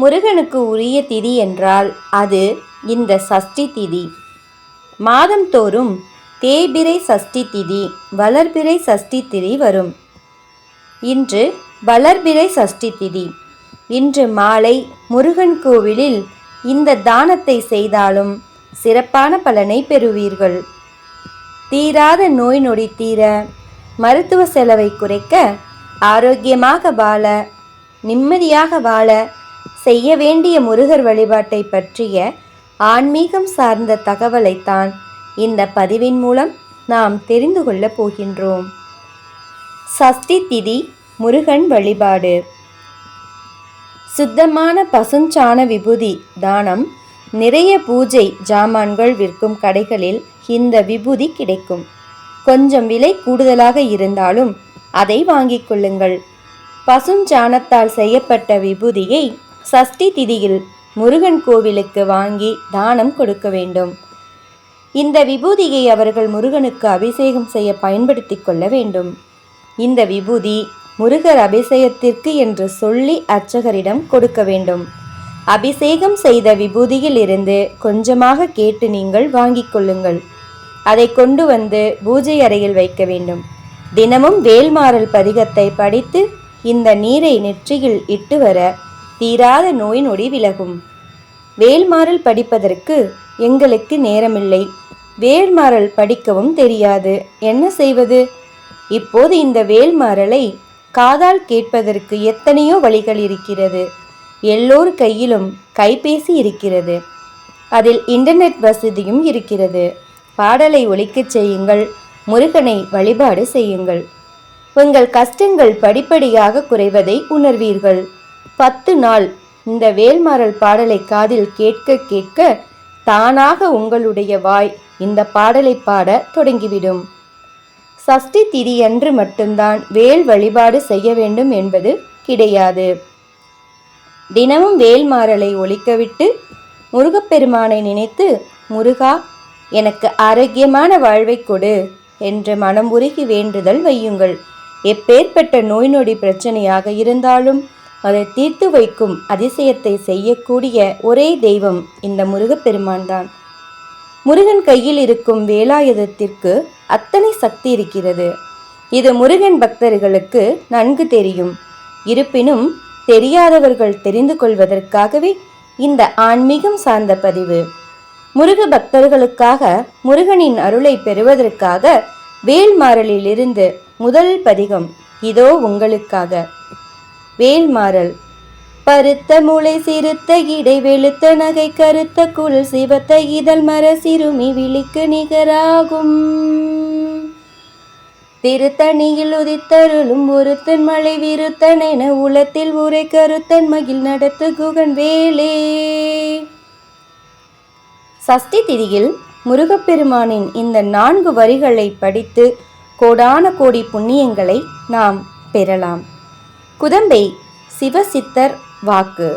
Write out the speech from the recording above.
முருகனுக்கு உரிய திதி என்றால் அது இந்த சஷ்டி திதி. மாதந்தோறும் தேய்பிறை சஷ்டி திதி வளர்பிறை சஷ்டி திதி வரும். இன்று வளர்பிறை சஷ்டி திதி. இன்று மாலை முருகன் கோவிலில் இந்த தானத்தை செய்தாலும் சிறப்பான பலனை பெறுவீர்கள். தீராத நோய் நொடி தீர மருத்துவ செலவை குறைக்க ஆரோக்கியமாக வாழ நிம்மதியாக வாழ செய்ய வேண்டிய முருகர் வழிபாட்டை பற்றிய ஆன்மீகம் சார்ந்த தகவலைத்தான் இந்த பதிவின் மூலம் நாம் தெரிந்து கொள்ளப் போகின்றோம். சஷ்டி திதி முருகன் வழிபாடு. சுத்தமான பசுஞ்சாண விபூதி தானம் நிறைய பூஜை ஜாமான்கள் விற்கும் கடைகளில் இந்த விபூதி கிடைக்கும். கொஞ்சம் விலை கூடுதலாக இருந்தாலும் அதை வாங்கிக் கொள்ளுங்கள். பசுஞ்சாணத்தால் செய்யப்பட்ட விபூதியை சஷ்டி திதியில் முருகன் கோவிலுக்கு வாங்கி தானம் கொடுக்க வேண்டும். இந்த விபூதியை அவர்கள் முருகனுக்கு அபிஷேகம் செய்ய பயன்படுத்திக் கொள்ள வேண்டும். இந்த விபூதி முருகர் அபிஷேகத்திற்கு என்று சொல்லி அர்ச்சகரிடம் கொடுக்க வேண்டும். அபிஷேகம் செய்த விபூதியில் இருந்து கொஞ்சமாக கேட்டு நீங்கள் வாங்கிக் கொள்ளுங்கள். அதை கொண்டு வந்து பூஜை அறையில் வைக்க வேண்டும். தினமும் வேல்மாறல் பதிகத்தை படித்து இந்த நீரை நெற்றியில் இட்டு வர தீராத நோய் நொடி விலகும். வேல்மாறல் படிப்பதற்கு எங்களுக்கு நேரமில்லை. வேல்மாறல் படிக்கவும் தெரியாது. என்ன செய்வது? இப்போது இந்த வேல்மாறலை காதால் கேட்பதற்கு எத்தனையோ வழிகள் இருக்கிறது. எல்லோர் கையிலும் கைபேசி இருக்கிறது. அதில் இன்டர்நெட் வசதியும் இருக்கிறது. பாடலை ஒழிக்கச் செய்யுங்கள். முருகனை வழிபாடு செய்யுங்கள். உங்கள் கஷ்டங்கள் படிப்படியாக குறைவதை உணர்வீர்கள். பத்து நாள் இந்த வேல்மாறல் பாடலை காதில் கேட்க கேட்க தானாக உங்களுடைய வாய் இந்த பாடலை பாட தொடங்கிவிடும். சஷ்டி திதியன்று மட்டும்தான் வேல் வழிபாடு செய்ய வேண்டும் என்பது கிடையாது. தினமும் வேல்மாறலை ஒழிக்கவிட்டு முருகப்பெருமானை நினைத்து முருகா எனக்கு ஆரோக்கியமான வாழ்வை கொடு என்று மனம் உருகி வேண்டுதல் வையுங்கள். எப்பேற்பட்ட நோய் நொடி பிரச்சனையாக இருந்தாலும் அதை தீர்த்து வைக்கும் அதிசயத்தை செய்யக்கூடிய ஒரே தெய்வம் இந்த முருகப்பெருமான் தான் முருகன் கையில் இருக்கும் வேலாயுதத்திற்கு அத்தனை சக்தி இருக்கிறது. இது முருகன் பக்தர்களுக்கு நன்கு தெரியும். இருப்பினும் தெரியாதவர்கள் தெரிந்து கொள்வதற்காகவே இந்த ஆன்மீகம் சார்ந்த பதிவு. முருக பக்தர்களுக்காக முருகனின் அருளை பெறுவதற்காக வேல்மாறலிலிருந்து முதல் பதிகம் இதோ உங்களுக்காக. வேல்மாறல். பருத்த முளை சிறுத்த இடை வெளுத்த நகை கருத்த குழல் சிவத்த இதழ் மர சிறுமி விழிக்கு நிகராகும். திருத்தணியில் உதித்தருளும் ஒருத்தன் மழை விருத்தன் என உலத்தில் உரை கருத்தன் மகிழ் நடத்து குகன் வேலே. சஷ்டி திதியில் முருகப்பெருமானின் இந்த நான்கு வரிகளை படித்து கோடான கோடி புண்ணியங்களை நாம் பெறலாம். குதம்பை சிவசித்தர் வாக்கு.